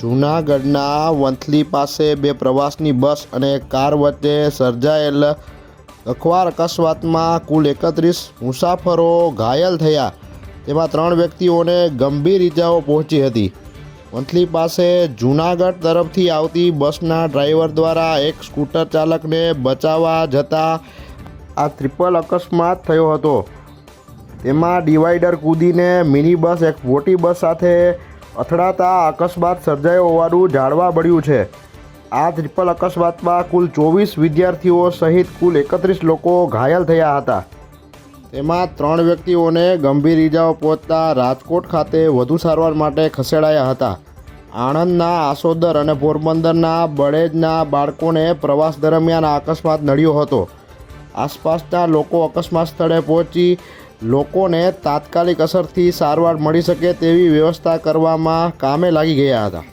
જૂનાગઢના વંથલી પાસે બે પ્રવાસની બસ અને કાર વચ્ચે સર્જાયેલ અખબાર અકસ્માતમાં કુલ એકત્રીસ મુસાફરો ઘાયલ થયા. તેમાં ત્રણ વ્યક્તિઓને ગંભીર ઇજાઓ પહોંચી હતી. વંથલી પાસે જૂનાગઢ તરફથી આવતી બસના ડ્રાઈવર દ્વારા એક સ્કૂટર ચાલકને બચાવવા જતાં આ ટ્રિપલ અકસ્માત થયો હતો. તેમાં ડિવાઈડર કૂદીને મિની બસ એક મોટી બસ સાથે અથડાતા અકસ્માત સર્જાયો હોવાનું જાણવા મળ્યું છે. આ ટ્રિપલ અકસ્માતમાં કુલ ચોવીસ વિદ્યાર્થીઓ સહિત કુલ એકત્રીસ લોકો ઘાયલ થયા હતા. તેમાં ત્રણ વ્યક્તિઓને ગંભીર ઈજાઓ પહોંચતા રાજકોટ ખાતે વધુ સારવાર માટે ખસેડાયા હતા. આણંદના આસોદર અને પોરબંદરના બળેજના બાળકોને પ્રવાસ દરમિયાન અકસ્માત નડ્યો હતો. આસપાસના લોકો અકસ્માત સ્થળે પહોંચી લોકોને તાત્કાલિક અસરથી સારવાર મળી શકે તેવી વ્યવસ્થા કરવામાં કામે લાગી ગયા હતા.